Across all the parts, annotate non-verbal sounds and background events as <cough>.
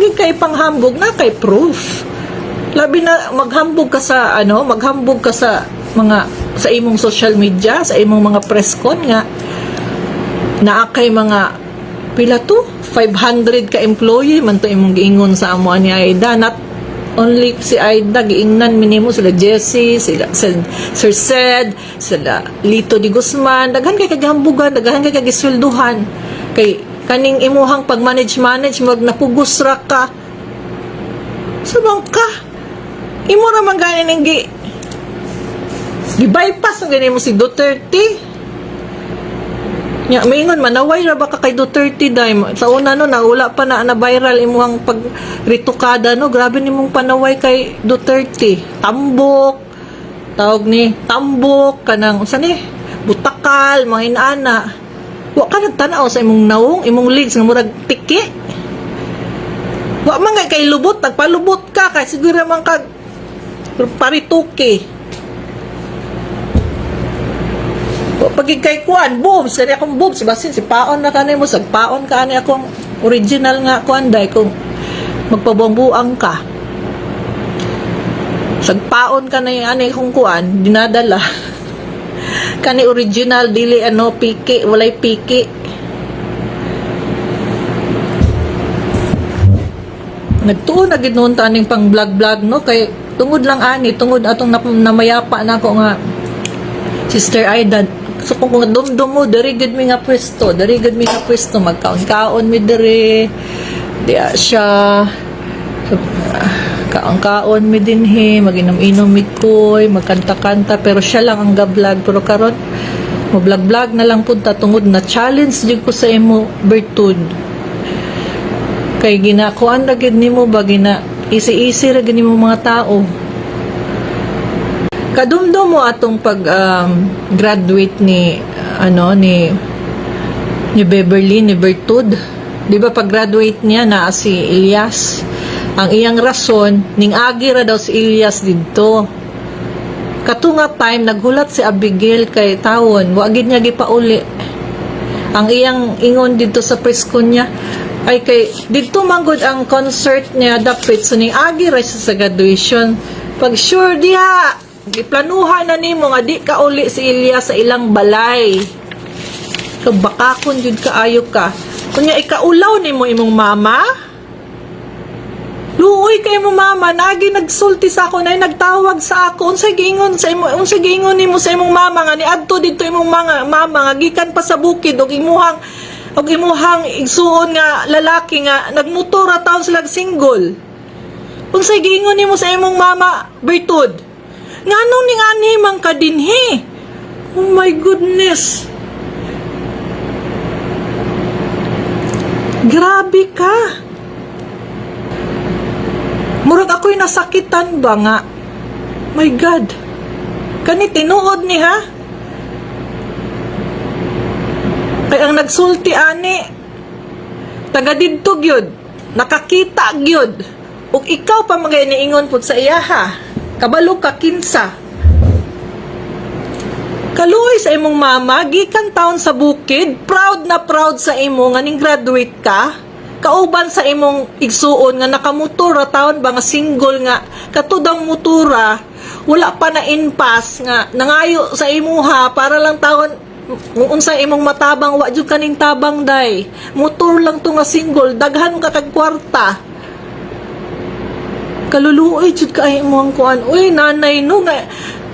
gid kay panghambog na kay proof. Labi na maghambog ka sa ano, maghambog ka sa mga sa imong social media, sa imong mga press con nga naa kay mga pila to? 500 ka employee man to imong giingon sa amo ni Aida. Not only si Aida giingnan minimo sila Jessie sila Sir, Sed sila Lito Di Guzman. Daghan kay kagambugan daghan kay kagiswelduhan kay kaning imuhang pag manage manage mag napugos ra ka. Sabang ka. Imo ra man gani ning gi gi-bypass ang ganyan mo si Duterte. Nya, maingon manaway ra ba ka kay Duterte day? Sa una no naula pa na na viral imuhang pag ritukada no? Grabe nimong panaway kay Duterte. Tambok. Tawag ni tambok kanang usa ni? Butakal mga inaana wa ka nagtanaw sa imong naong imong leads nga murag tiki. Wa man kay kay lubot nagpalubot ka kay siguro man kag parituki. Pag kay kuan boobs kani akong boobs basin si paon na kanay mo sag paon ka ani akong original nga kuan day kung magpabambuang ka. Sag paon ka na yung ani kong kuan dinadala <laughs> kani original dili ano piki walay piki nagtuon na gid noon taning pang vlog vlog no? Kay tungod lang ani tungod atong namayapa na ako nga Sister Aida, so kung kung dumdum mo, dari gud mi nga pwesto, dari gud mi nga pwesto, magkaon-kaon mi diri, di ah, siya, so, ah, kaon-kaon mi din he, maginom-inom mi koy, magkanta-kanta, pero siya lang ang ga-vlog, pero karon mo vlog-vlog na lang punta tungod na challenge jud ko sa imo bertud. Kay ginakuan ra gid nimo ba gina easy-easy ra gid nimo mga tao. Kadumdum mo atong pag um, graduate ni ano ni ni Beverly ni Bertud. Di ba pag graduate niya na si Elias ang iyang rason ning agi ra daw si Elias didto. Katunga time naghulat si Abigail kay tawon wa gid niya gipauli. Ang iyang ingon dito sa presko niya ay kay dito manggod ang concert niya dapit so ning agi siya sa graduation. Pag sure diha giplanuhan na nimo nga di ka uli si Elias sa ilang balay. Kabakakon jud kaayo ka kunya ikaulaw nimo imong mama Luoy kay mo mama, nagi nagsulti sa ako na nagtawag sa ako. Unsay giingon sa imo, unsay giingon nimo sa imong mama nga niadto dito imong mga mama nga gikan pa sa bukid og imuhang og imuhang igsuon nga lalaki nga nagmotor ra taon sila single. Unsay giingon nimo sa imong mama, Bertud? Nganong ning ani man ka dinhi? Oh my goodness. Grabe ka. Murag ako'y nasakitan ba nga? My God. Kani tinuod ni ha? Kay ang nagsulti ani, taga didto gyud, nakakita gyud. Ug ikaw pa magay niingon pud sa iya ha. Kabalo ka kinsa. Kaluoy sa imong mama, gikan taon sa bukid, proud na proud sa imo nga ning graduate ka. Kauban sa imong igsuon nga nakamotor taon ba nga single nga katudang motora wala pa na inpas nga nangayo sa imuha para lang taon kung unsa imong matabang wa jud kaning tabang day. Motor lang to nga single daghan ka kag kwarta. Kaluluoy jud ka ay mo ang kuan. Uy nanay no nga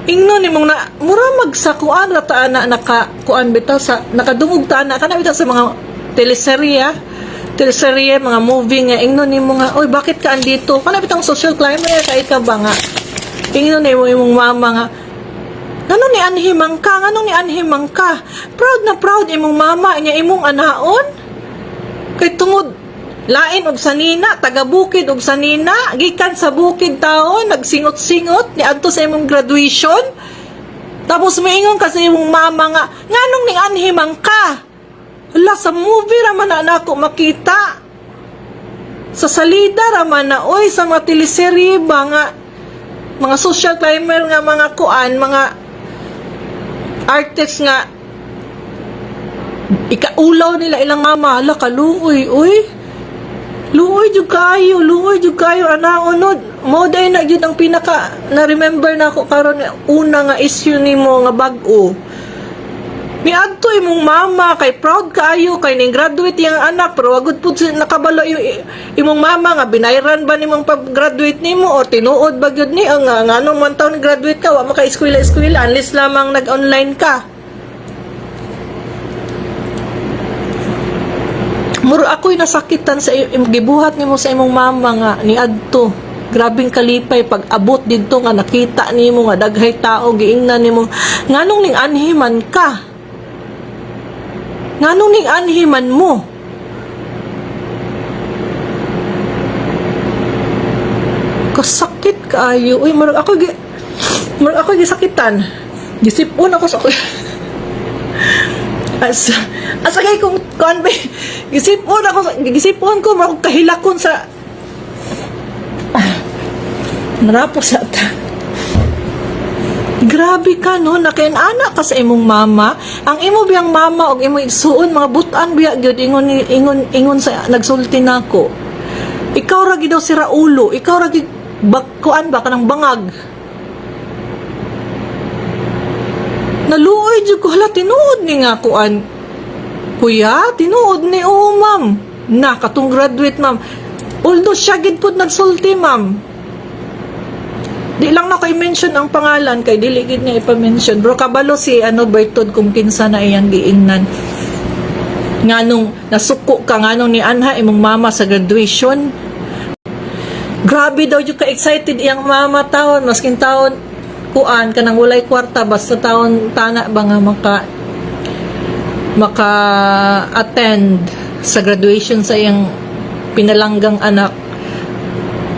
ingnon nimong na mura magsakuan ra ta ana naka kuan bitaw sa nakadungog ta ana kana bitaw sa mga teleserye teleserye mga movie nga ingnon nimo nga uy bakit ka andito kana bitang social climber kay ka ba nga ingnon nimo imong mama nga Ngano ni anhimang ka? Ngano ni anhimang ka? Proud na proud imong mama niya imong anaon? Kay tungod lain og sanina, taga bukid og sanina, gikan sa bukid taon, nagsingot-singot ni adto sa imong graduation. Tapos moingon ka sa imong mama nga, nganong ning anhimang ka? Hala, sa movie raman na nako makita. Sa salida raman na, oy, sa mga teleserye ba nga, mga social climber nga mga kuan, mga artists nga ikaulaw nila ilang mama, hala, kaluoy, uy. Luoy jud kayo, luoy jud kayo ana unod. Mo day na jud ang pinaka na remember na ako karon una nga issue nimo nga bag-o. Miadto imong mama kay proud kaayo kay ning graduate yang anak pero wagud pud nakabalo imong mama nga binayran ba nimong pag-graduate nimo o tinuod ba gyud ni ang nga nga anong man taon graduate ka wa maka eskwela eskwela unless lamang nag-online ka. Muro ako'y nasakitan sa gibuhat nimo sa imong mama nga ni adto. Grabing kalipay pag abot didto nga nakita nimo nga daghay tao giingnan nimo nganong ning anhiman ka. Nganong ning anhiman mo? Kasakit kaayo. Uy, murag ako gi murag ako gisakitan. Gisipon ako sa <laughs> as asa kay kung ba gisipon ako gisipon ko murag kahilakon sa Narapo sa ta. Grabe ka no, nakianana ka sa imong mama. Ang imo biyang mama og imo igsuon mga butan biya gyud ingon ingon ingon sa nagsulti nako. Ikaw ra gid daw si Raulo, ikaw ra gid bakkuan ba kanang bangag. Naluoy jud ko hala tinuod ni nga kuan. Kuya, tinuod ni oo ma'am. Na katong graduate ma'am. Although siya gid pud nagsulti ma'am. Di lang na kay mention ang pangalan kay dili gid niya ipa-mention. Bro kabalo si ano Bertod kung kinsa na iyang giingnan. Nganong nasuko ka nganong ni Anha imong mama sa graduation. Grabe daw yung ka-excited iyang mama taon maskin taon kuan kanang walay kwarta basta taon tana ba nga maka maka attend sa graduation sa iyang pinalanggang anak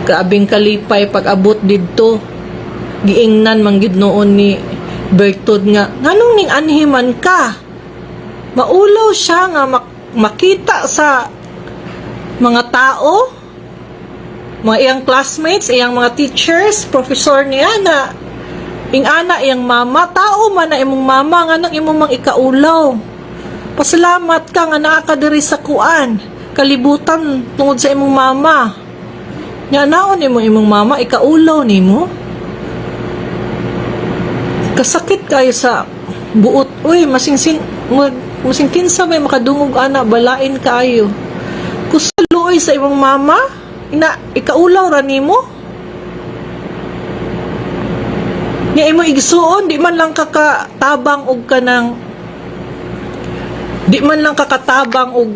kaabing kalipay pag abot didto. Giingnan man gid noon ni Bertod nga nganong ning anhiman ka? Maulaw siya nga mak- makita sa mga tao? Mga iyang classmates iyang mga teachers professor niya na ing ana iyang mama tao man na imong mama nga nang imong mang ikaulaw? Pasalamat ka nga naa diri sa kuan kalibutan tungod sa imong mama Nya naon nimo imong mama ikaulaw nimo. Kasakit kayo sa buot. Uy, masingsin mag, masing kinsa may makadungog ana balain kaayo. Kusuloy sa imong mama, ina ikaulaw ra nimo. Nya imo igsuon di man lang kakatabang og kanang di man lang kakatabang og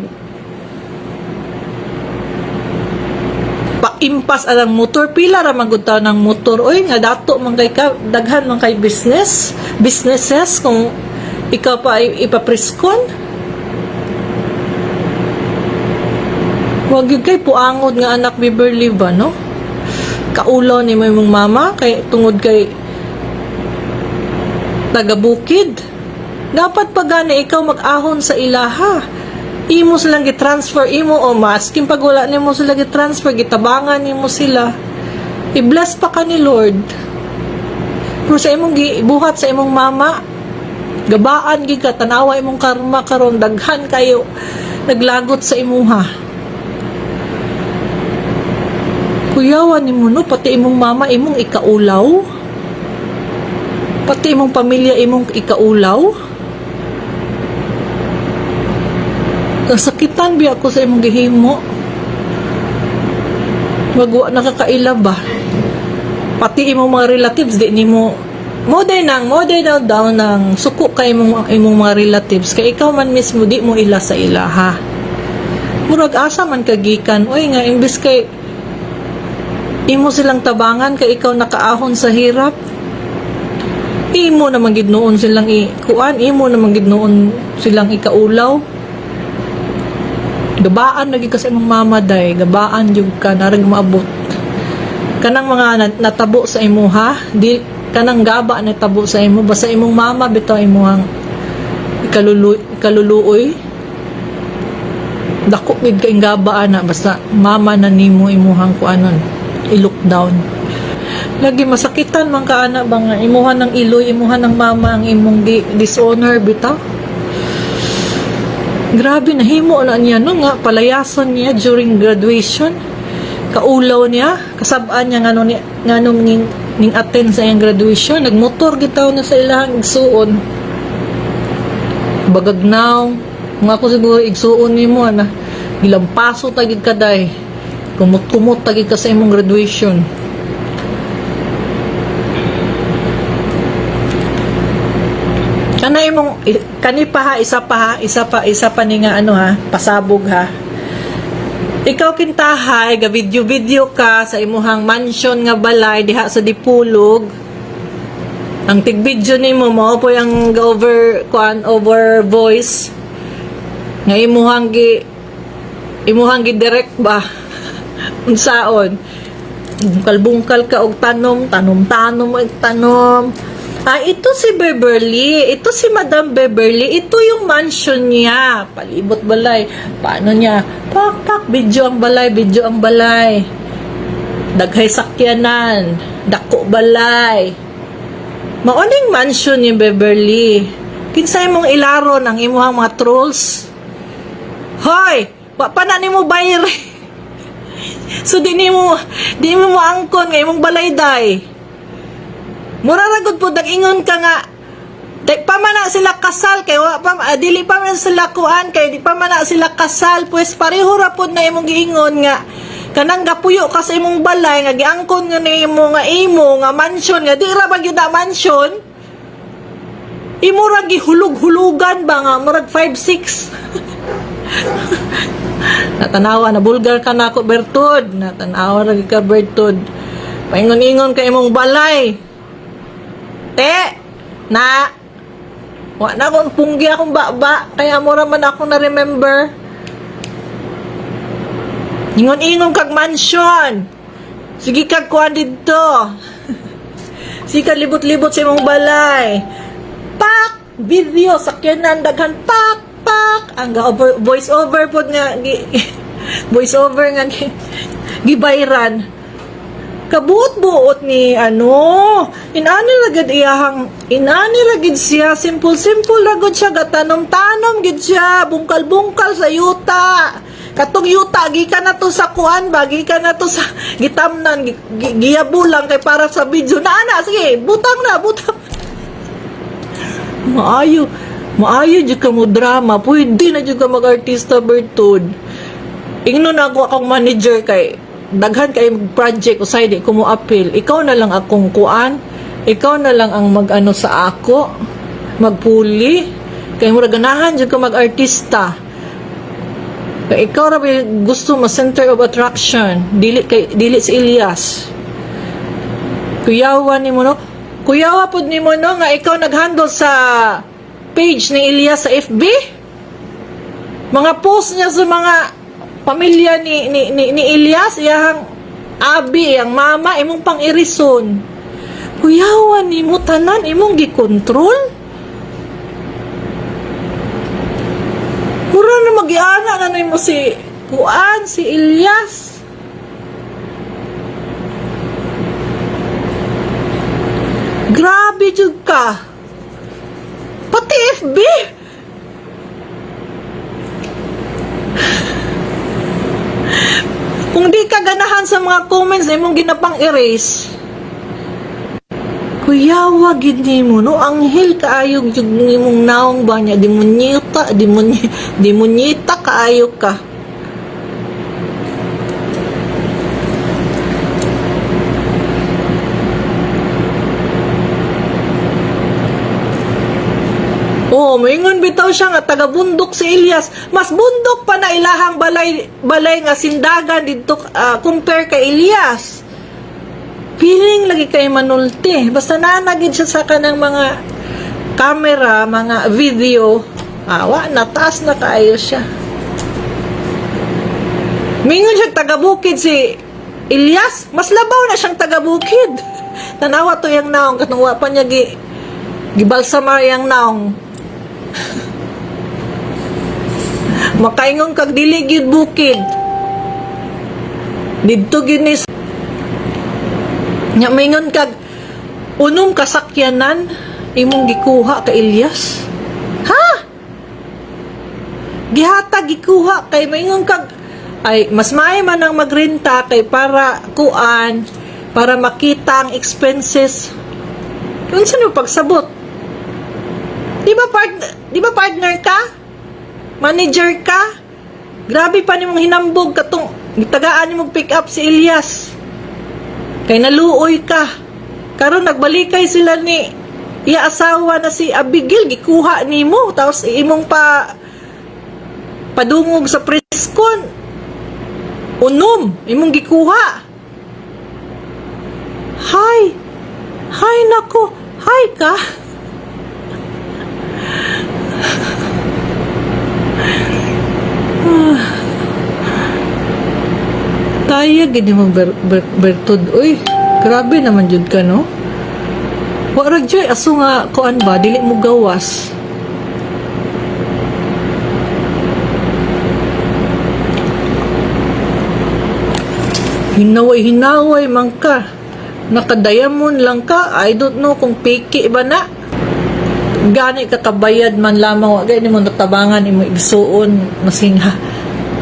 paimpas alang motor? Pila ra man gud taw ng motor? Oy nga dato man kay ka daghan man kay business businesses kung ikaw pa i- ipapriskon? Wag kay puangod nga anak Beverly ba no? Kaulaw ni mo imong mama kay tungod kay taga bukid dapat pa gani ikaw mag-ahon sa ilaha imo silang gi-transfer imo o maskin pag wala nimo sila gi-transfer gitabangan nimo sila. I-bless pa ka ni Lord. Pero sa imong gibuhat sa imong mama gabaan gid ka tanawa imong karma karon daghan kayo naglagot sa imuha. Kuyawan nimo no? Pati imong mama imong ikaulaw? Pati imong pamilya imong ikaulaw kasakitan biya ako sa imong gihimo? Magwa nakakaila ba? Pati imong mga relatives di nimo. Mo day nang mo day daw daw nang suko kay imong imong mga relatives. Kay ikaw man mismo di mo ila sa ilaha murag asa man kagikan oy nga imbis kay imo silang tabangan kay ikaw nakaahon sa hirap. Imo naman gid noon silang i kuan imo naman gid noon silang ikaulaw gabaan lagi kasi imong mama day. Gabaan jud ka narag maabot. Kanang mga nat- natabo sa imo ha? Di kanang gaba natabo sa imo. Basta imong mama bitaw imong ikalulu ikaluluoy. Dako gid kay gaba ana. Basta mama na nimo imuhang kuanon i-lockdown lagi masakitan man ka ana ba nga imuhan ng iloy imuhan ng mama ang imong gi- dishonor bitaw Grabe nahimo na niya no nga palayason niya during graduation. Kaulaw niya, kasabaan niya ngano ni ngano ning ning attend sa iyang graduation, nagmotor gitaw na sa ilahang igsuon. Bagagnaw, nga ako siguro igsuon nimo ana. Gilampaso tagid kaday. Kumot-kumot tagid ka sa imong graduation. Kana imong i- kani pa ha, isa pa ha, isa pa, isa pa ni nga ano ha, pasabog ha. Ikaw kintahay, ga video-video ka sa imuhang mansion nga balay diha sa Dipulog. Ang tig-video nimo mo po yung over kuan over voice nga imuhang gi imuhang gi direct ba <laughs> unsaon bungkal-bungkal ka og tanom tanom-tanom og tanom Ah, ito si Beverly. Ito si Madam Beverly. Ito yung mansion niya. Palibot balay. Paano niya? Pak, pak. Video ang balay. Video ang balay. Daghay sakyanan. Dako balay. Mauning mansion ni Beverly. Kinsay mong ilaron ang imuhang mga trolls? Hoy! Wa pa na nimo bayre. <laughs> so di nimo di mo angkon nga imong balay day. Mura ra gud pud ingon ka nga. Di pa man na sila kasal kay wa pa ah, dili pa man sila kuan kay di pa man na sila kasal pues pareho ra pud na imong giingon nga. Kanang gapuyo ka sa imong balay nga giangkon nga nimo nga imo nga mansion nga di ra ba gyud na mansion imo ra gihulog-hulugan ba nga murag 5 6 <laughs> Natanawa na bulgar ka na ako Bertod. Natanawa ra ka Bertod. Paingon-ingon ka imong balay Te, na, wa na akong punggi akong baba, kaya mo raman ako na-remember. Ingon-ingon kag mansion. Sige kag kuha dito. <laughs> Sige libot-libot sa imong balay. Pak! Video, sakyanan, daghan, pak! Pak! Ang ga- voice over po nga, <laughs> voice over nga, gi, <laughs> gibayran kabuot-buot ni ano? Inani ragid iyahang inani ragid siya. Simple simple ragid siya. Gatanom-tanom gid siya. Bungkal-bungkal sa yuta. Katong yuta gikan na to sa kuan ba? Gikan na to sa <laughs> gitamnan. Gi- gi- giyabulang kay para sa video. Na ana sige butang na butang. Maayo maayo jud ka mo drama. Pwede na jud ka mag-artista Bertod. Ingnon ako akong manager kay daghan kay project usay di ko appeal. Ikaw na lang akong kuan. Ikaw na lang ang mag-ano sa ako. Magpuli. Kay mura ganahan jud ko mag-artista. Kay ikaw ra gusto mo center of attraction? Dili kay dili si Elias. Kuyawa ni mo no? Kuyawa pud ni mo no? Nga ikaw naghandle sa page ni Elias sa FB mga post niya sa mga pamilya ni ni ni, ni Elias iyang abi ang mama imong pang irison kuyawan nimo tanan imong gikontrol. Mura na magiana na nimo si Kuan si Elias. Grabe jud ka. Pati FB Kung di ka ganahan sa mga comments imong ginapang erase, kuyawa gid nimo no? Anghel kaayog jud nimong naong ba niya? Demonyita demonyi demonyita kaayog ka. Oh, moingon bitaw siya nga taga bundok si Elias. Mas bundok pa na ilahang balay balay nga sindagan didto ah, compare kay Elias. Feeling lagi kay manulti. Basta nanagid siya sa kanang mga camera, mga video. Awa, nataas na kaayo siya. Mingon siya taga bukid si Elias. Mas labaw na siyang taga bukid. <laughs> Tanawa to yung naong katong wa pa niya gi gibalsamar yung naong makaingon kag dili gyud bukid. Didto gyud ni nya maingon kag unom kasakyanan imong gikuha ka Elias? Ha? Gihatag gikuha kay maingon kag ay mas maayo man ang magrenta kay para kuan para makita ang expenses. Kung sino pagsabot di ba part di ba partner ka? Manager ka? Grabe pa nimong hinambog katong gitagaan nimong pick up si Elias. Kay naluoy ka. Karon nagbalikay sila ni iya asawa na si Abigail gikuha nimo. Tapos imong pa padungog sa preskon unom imong gikuha. Hay! Hay nako. Hay ka Taya gini mo ber, ber, bertud. Uy, grabe naman jud ka no. Wa ra joy aso nga kuan ba dili mo gawas. Hinaway hinaway man ka. Nakadayamon lang ka. I don't know kung piki ba na. Gani ka kabayad man lamang wa gani mo natabangan imo igsuon masing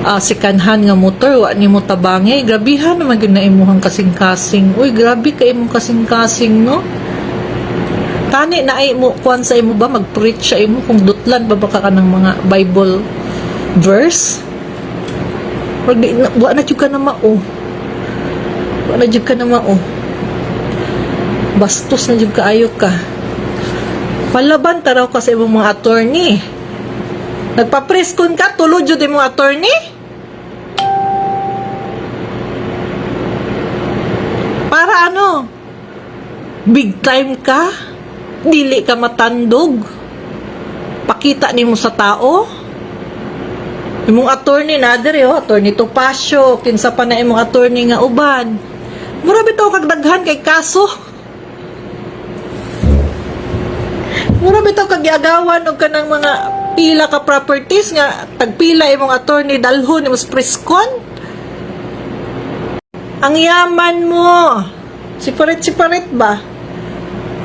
ah, sikanhan nga motor wa nimo tabangi grabihan naman gyud na imuhang kasing-kasing. Uy grabe ka imong kasing-kasing no? Tani na ay mo kuan sa imo ba mag-preach sa imo kung dutlan ba baka ka ng mga Bible verse? Or di na, wa na jud ka na mao. Wa na jud ka na mao. Bastos na jud kaayo ka palaban taraw ka sa imong mga attorney. Nagpa-preskon ka tulod jud imong attorney? Para ano? Big time ka? Dili ka matandog? Pakita nimo sa tao? Imong attorney na diri oh attorney Topacio kinsa pa na imong attorney nga uban. Mura bitaw kag daghan kay kaso mura bitaw kag og kanang mga pila ka properties nga tagpila imong attorney dalhon imong preskon ang yaman mo! Siparit-siparit ba?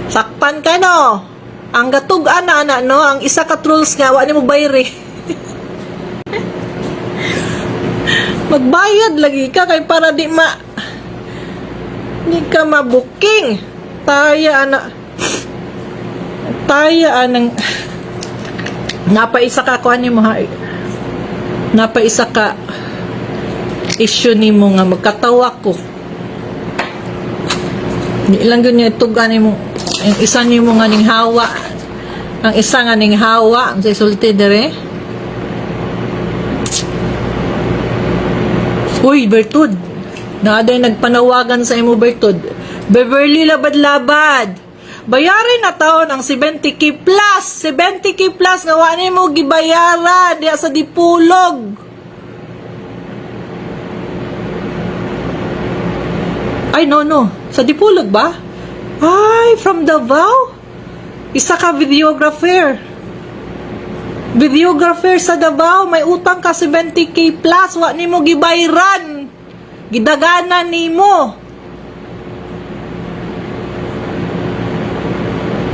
Sakpan ka no? Ang gatug ana ana no? Ang isa ka trolls nga wa nimo bayre <laughs> magbayad lagi ka kay para di ma di ka mabuking taya ana taya anang napaisa ka kuan nimo ha napaisa ka issue nimo nga magkatawa ko di lang gyud niya itugan nimo ang isa nimo nga ning hawa ang isa nga ning hawa sa isulti dire Uy, Bertud. Naaday nagpanawagan sa imo, Bertud. Beverly Labad-Labad. Bayarin na taon ang 70k plus. 70k plus nga wa mo gibayaran diya sa dipulog. Ay, no, no. Sa dipulog ba? Ay, from Davao? Isa ka videographer. Videographer sa Davao, may utang ka 70k plus, wa nimo gibayran. Gidaganan nimo.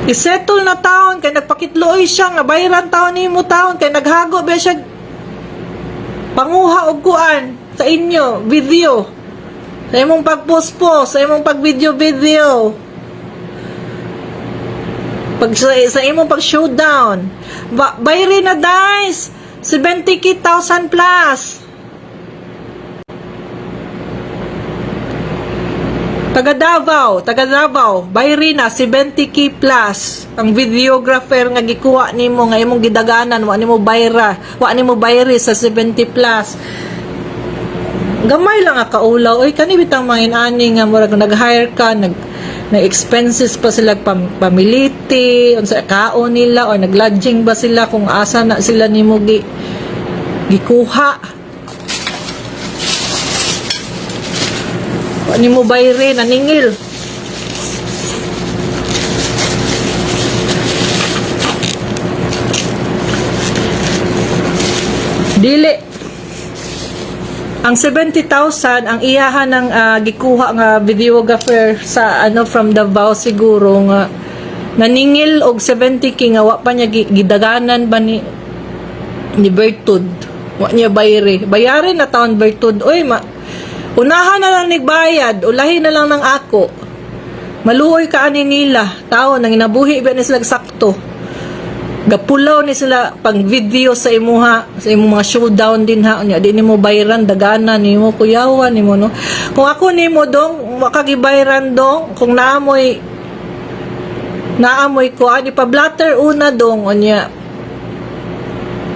Isettle na taon kay nagpakitloy siya nga bayran taon nimo taon kay naghago ba siya? Panguha og kuan sa inyo video. Sa imong pag-post po sa imong pag-video video. Pag sa, sa imong pag showdown ba, bayri na 70k thousand plus taga Davao taga Davao bayri na 70k plus ang videographer nga gikuha nimo nga imong gidaganan wa nimo bayra wa nimo bayri sa 70 plus. Gamay lang nga kaulaw oy kani bitang mga inani nga murag nag-hire ka nag na expenses pa sila pam, pamiliti unsa kaon nila or naglodging ba sila kung asa na sila nimo gi gikuha Wa nimo bayre naningil dili ang 70,000 ang iyahan ng ah, gikuha nga videographer sa ano from Davao siguro nga naningil og 70k nga wa pa niya gi- gidaganan ba ni ni Bertud. Wa niya bayre. Bayarin na taon Bertud. Oy, ma unahan na lang nigbayad. Ulahin na lang ng ako. Maluoy ka ani nila. Tao, nang inabuhi ba ni sila. Gapulaw ni sila pang video sa imuha, sa imong mga showdown din ha. Unya, di nimo bayran, dagana nimo kuyawan nimo no. Kung ako nimo dong, wakagibayran dong, kung naamoy naamoy ko ani pa blatter una dong unya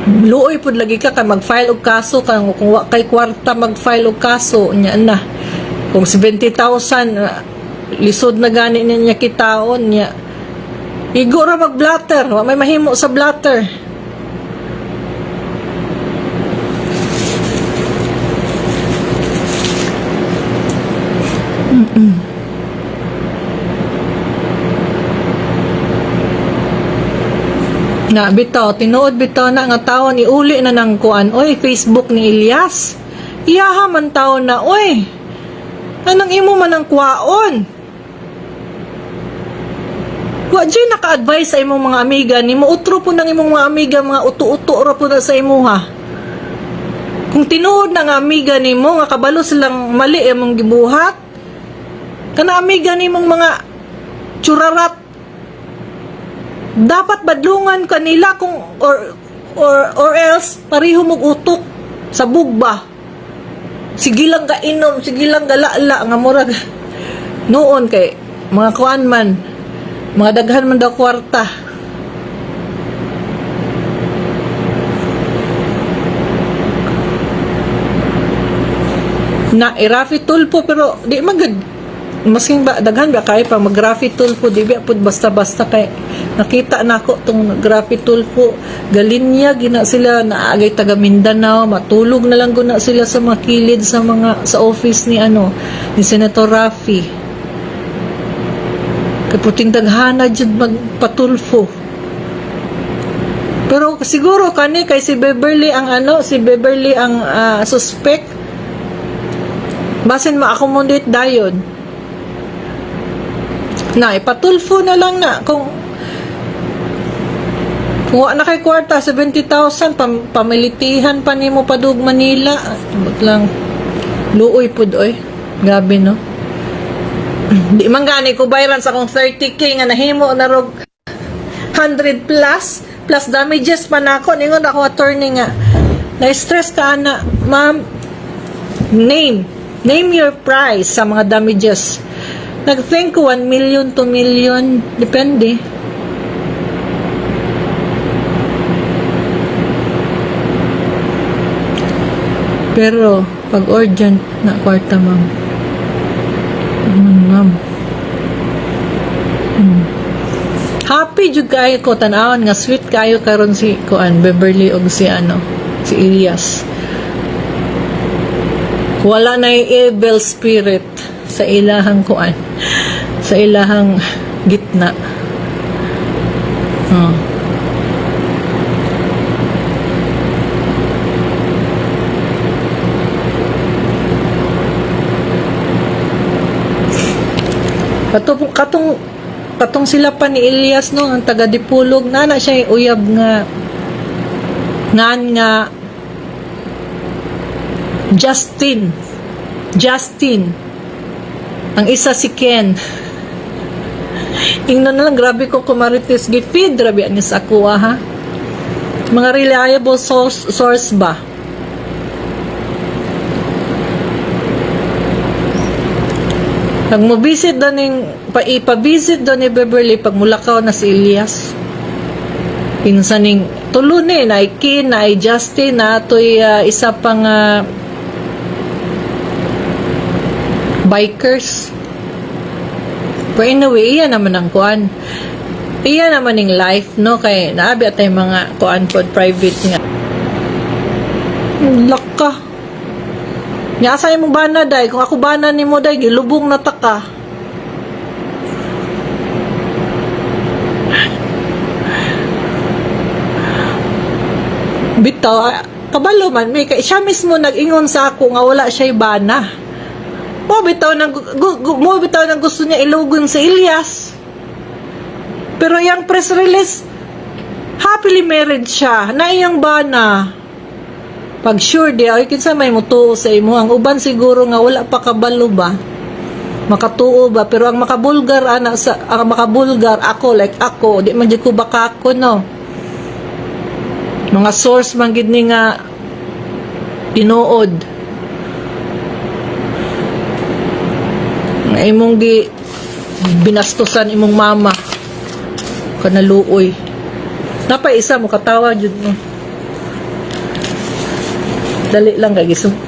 luoy pud lagi ka kay mag-file og kaso kang kung wa kay kwarta mag-file og kaso nya na. Kung 70,000 ah, lisod na gani niya kitaon nya igo ra mag-blatter wa may mahimo sa blatter na bitaw tinuod bitaw na nga tawo ni uli na nang kuan. Oy Facebook ni Elias iyaha man tawo na oy. Anang imo man ang kuwaon? Wa jay naka-advise sa imong mga amiga. Ni mo utro po ng imong mga amiga mga uto-uto ra po na sa imuha kung tinuod na nga amiga nimo nga kabalo silang mali imong gibuhat. Kana amiga nimong mga churarat dapat badlungan kanila kung or or or else pareho mong utok sa bugba. Sige lang ka inom sige lang galala nga murag <laughs> noon kay mga kuan man mga daghan man daw kwarta. Na irafi tulpo pero di magad masking ba daghan ba kay pa mag-graffiti tulpo di ba basta-basta kay. Nakita nako tong graffiti tulpo galinya gina sila naagay taga Mindanao matulog na lang guna sila sa mga kilid sa mga sa office ni ano ni Senator Rafi. Kay puting daghana jud magpatulfo. Pero siguro kani kay si Beverly ang ano si Beverly ang ah, suspect. Basin ma-accommodate dayon na ipatulfo na lang na kung wa na kay kwarta 70,000 pam, pamilitihan pa nimo padug Manila. Abot lang. Luoy pud oy. Grabe no? <clears throat> Di man gani ko bayran sa kung 30k nga nahimo na rog 100 plus plus damages pa nako ningon ako attorney nga na-stress ka na ma'am name. Name your price sa mga damages nag-think ko 1 million, 2 million, depende. Pero, pag urgent na kwarta, ma'am. Mm, ma'am. Mm. Happy jud kayo ko tanawon nga sweet kayo karon si kuan Beverly og si ano si Elias. Wala na evil spirit sa ilahang kuan sa ilahang gitna. Oh. Katong katong katong sila pa ni Elias no ang taga Dipulog nana siya uyab nga ngan nga Justin Justin ang isa si Ken Ingno na lang, grabe ko kumarites gifeed, grabe ani sa ako ah, ha. Mga reliable source, source ba? Pag mo visit doon yung, pa, ipa-visit doon ni Beverly, pag mulakaw na si Elias, pinsan ning tulo ni, na Ken, na Justin, na ito'y ah, isa pang ah, bikers. But anyway, iyan naman ang kuan. Iyan naman ang life, no? Kay naabi at mga kuan pod private nga. Laka. Nga asa imong bana day, kung ako bana nimo day gilubong na taka. Bitaw, ah, kabalo man, may siya mismo nag-ingon sa ako nga wala siya bana. Mo bitaw nang mo bitaw nang gusto niya ilugon si Ilyas. Pero yung press release happily married siya. Na iyang bana pag sure di ay kinsa may mutuo sa imo? Ang uban siguro nga wala pa kabalo ba? Makatuo ba? Pero ang makabulgar ana sa ang makabulgar ako like ako di man ko baka ako no? Mga source man gid ni nga tinuod nga imong gi binastusan imong mama. Kanaluoy. Napay isa mo katawa jud mo dali lang kay gisum <laughs>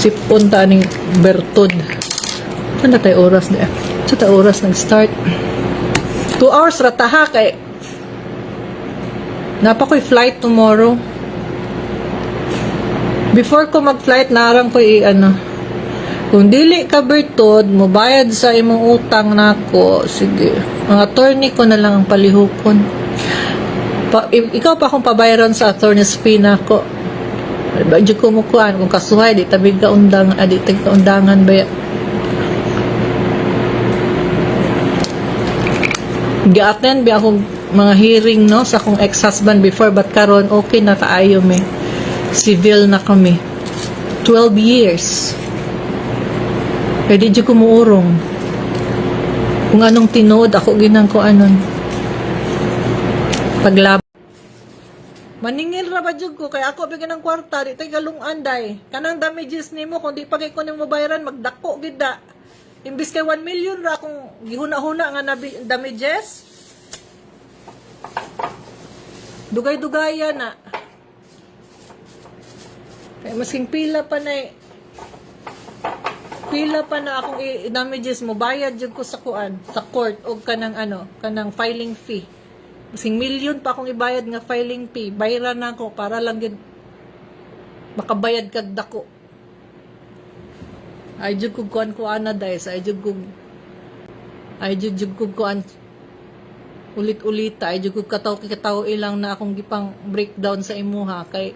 sipon ta ning bertod. Ano tayo oras na sa tayo oras nag-start? 2 hours rataha kay napa ko'y flight tomorrow. Before ko mag-flight narang ko i ano kung dili ka bertod mobayad sa imong utang nako. Sige ang attorney ko na lang ang palihukon. Pa, ikaw pa akong pabayaran sa attorney's fee nako. Ba jud ko mo kuan kung kasuhay di tabi ka undang ah, di tabi ka undangan ba gi-attend ba akong mga hearing no sa akong ex-husband before but karon okay na kaayo me civil na kami. 12 years pwede jud ko muurong kung anong tinood ako ginang ko anon paglab Maningil ra ba ko kay ako bigyan ng kwarta di tay galungan day. Kanang damages nimo kung di pa kay ko nimo bayaran magdako gid da. Imbis kay 1 million ra akong gihuna-huna nga nabi- damages. Dugay-dugaya na. Kay masking pila pa na pila pa na akong damages mo bayad jud ko sa kuan sa court og kanang ano kanang filing fee Masing million pa akong ibayad nga filing fee. Bayaran na ako para lang gid makabayad kag dako. Ay jud kog kuan ko ana dai sa jud kog ay jud jud kog kuan ulit-ulit ay jud kog kataw kataw ilang na akong gipang breakdown sa imuha kay